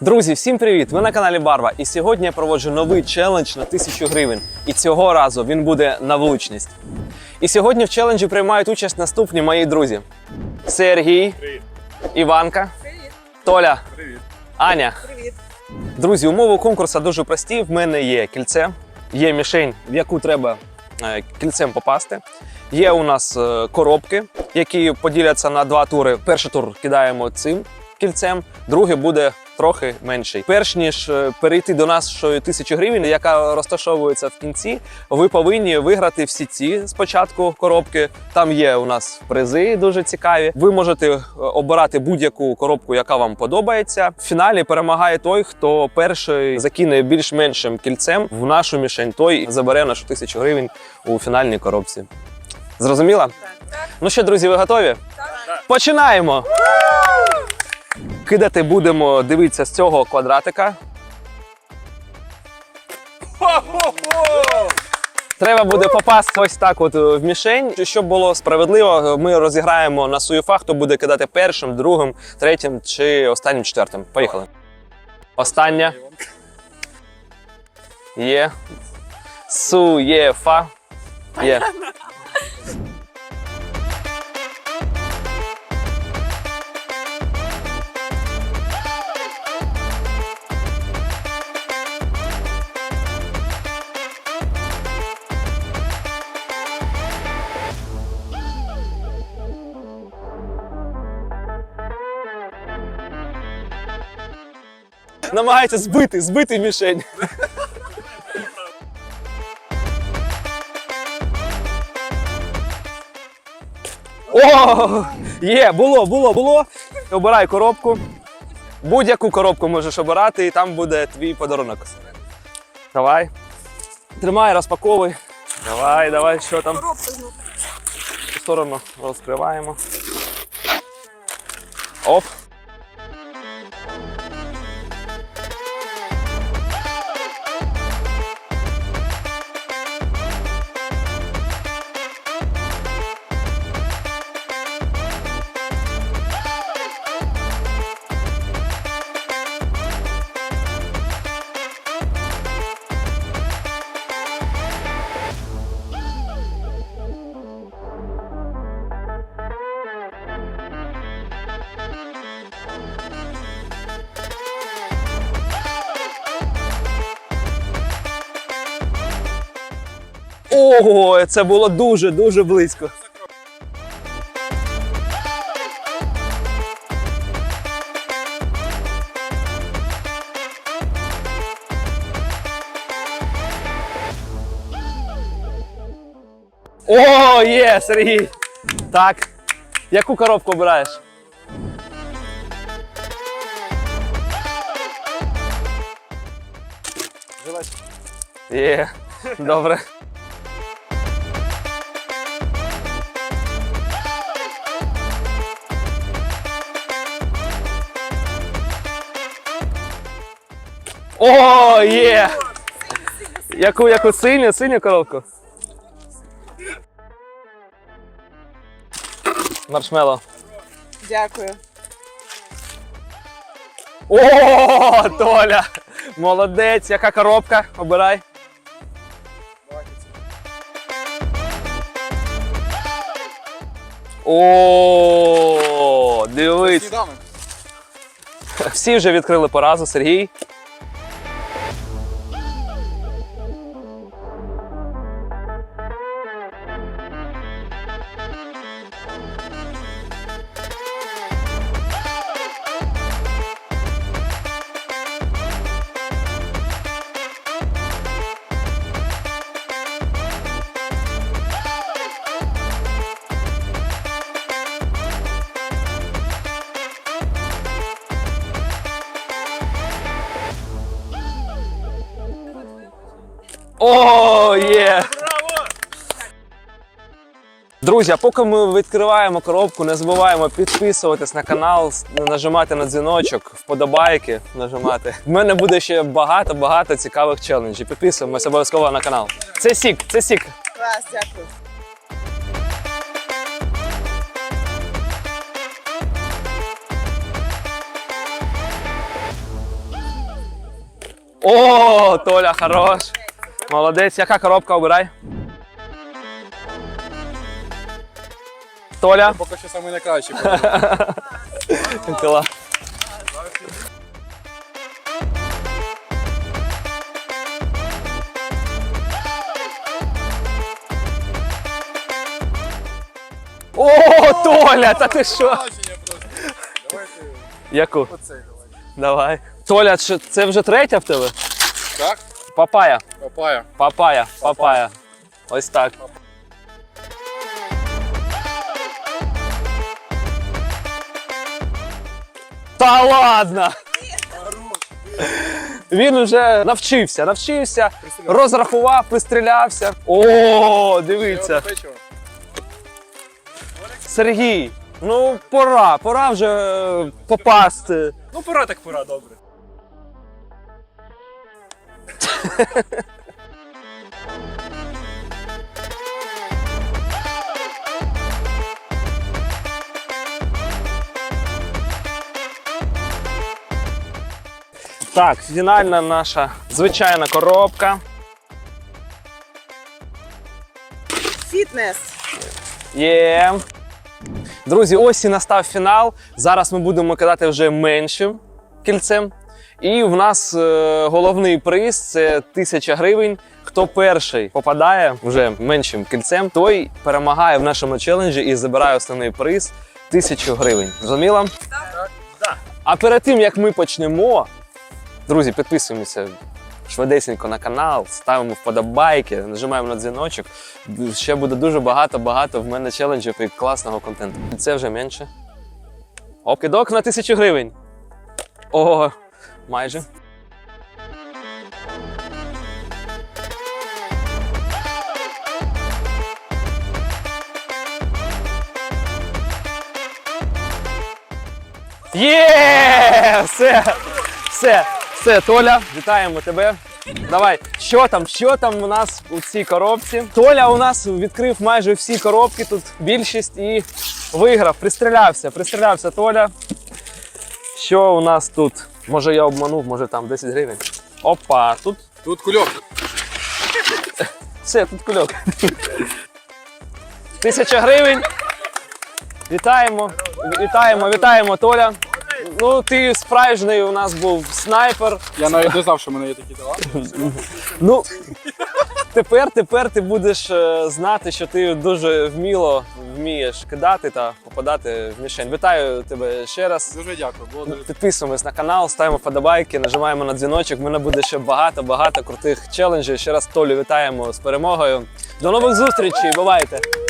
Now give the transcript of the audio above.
Друзі, всім привіт! Ви на каналі Барва. І сьогодні я проводжу новий челендж на 1000 гривень. І цього разу він буде на влучність. І сьогодні в челенджі приймають участь наступні мої друзі: Сергій, Привіт. Іванка, Привіт. Толя, Привіт. Аня. Привіт. Друзі, умови конкурсу дуже прості. В мене є кільце, є мішень, в яку треба е, кільцем попасти. Є у нас е, коробки, які поділяться на два тури. Перший тур кидаємо цим кільцем, другий буде трохи менший. Перш ніж е, перейти до нашої тисячі гривень, яка розташовується в кінці, ви повинні виграти всі ці спочатку коробки. Там є у нас призи дуже цікаві. Ви можете е, обирати будь-яку коробку, яка вам подобається. В фіналі перемагає той, хто перший закине більш-меншим кільцем в нашу мішень. Той забере нашу тисячу гривень у фінальній коробці. Зрозуміло? Так. Ну що, друзі, ви готові? Так. Починаємо! Кидати будемо, дивіться, з цього квадратика. Треба буде попасти ось так от в мішень. Щоб було справедливо, ми розіграємо на суєфа, хто буде кидати першим, другим, третім чи останнім четвертим. Поїхали. Остання є. Суєфа. Є. Намагається збити, збити мішень. О, є, було, було, було. Обирай коробку. Будь-яку коробку можеш обирати, і там буде твій подарунок. Давай. Тримай, розпаковуй. Давай, давай, що там? Знов. Сторону розкриваємо. Оп. Ого, це було дуже дуже близько. О, є, Сергій! Так. Яку коробку обираєш? Є, добре. О, є! Яку, яку синю, синю коробку? Маршмело. Дякую. О, Толя! Молодець! Яка коробка? Обирай. О, дивись. Всі вже відкрили поразу, Сергій. О, є! Друзі, а поки ми відкриваємо коробку, не забуваємо підписуватись на канал, нажимати на дзвіночок, вподобайки нажимати. В мене буде ще багато-багато цікавих челенджів. Підписуємося обов'язково на канал. Це сік, це сік. Клас, дякую. О, Толя, хорош. Молодець. Яка коробка обирай? Толя. Поки що саме найкращий. Клас. О, Толя, та ти що? Яку? давай. Давай. Толя, чи- це вже третя в тебе? Так? Папая. Папая. Папая, папая. Ось так. Та ладно! Він вже навчився, навчився, розрахував, пристрілявся. О, дивіться. Сергій, ну пора, пора вже е, попасти. Ну пора так пора, добре. Так, фінальна наша звичайна коробка. Фітнес. Є. Друзі, ось і настав фінал. Зараз ми будемо кидати вже меншим кільцем. І в нас е, головний приз це 1000 гривень. Хто перший попадає вже меншим кільцем, той перемагає в нашому челенджі і забирає основний приз 1000 гривень. Зрозуміло? Так. А перед тим як ми почнемо, друзі, підписуємося швидесенько на канал, ставимо вподобайки, нажимаємо на дзвіночок. Ще буде дуже багато-багато в мене челенджів і класного контенту. Це вже менше. Окидок на 1000 гривень. О, майже. Є! Все! Все! Все, Толя, вітаємо тебе. Давай, що там, що там у нас у цій коробці? Толя у нас відкрив майже всі коробки, тут більшість і виграв, пристрілявся, пристрілявся Толя. Що у нас тут? Може я обманув, може там 10 гривень. Опа, тут Тут кульок. все, тут кульок. Тисяча гривень. Вітаємо, вітаємо, вітаємо, Толя. Ну, ти справжній у нас був снайпер. Я навіть не знав, що в мене є такі дела. Ну, тепер, тепер ти будеш е, знати, що ти дуже вміло вмієш кидати та попадати в мішень. Вітаю тебе ще раз. Дуже дякую. Було дуже Підписуємось на канал, ставимо подобайки, нажимаємо на дзвіночок. В мене буде ще багато-багато крутих челенджів. Ще раз Толю вітаємо з перемогою. До нових зустрічей, бувайте!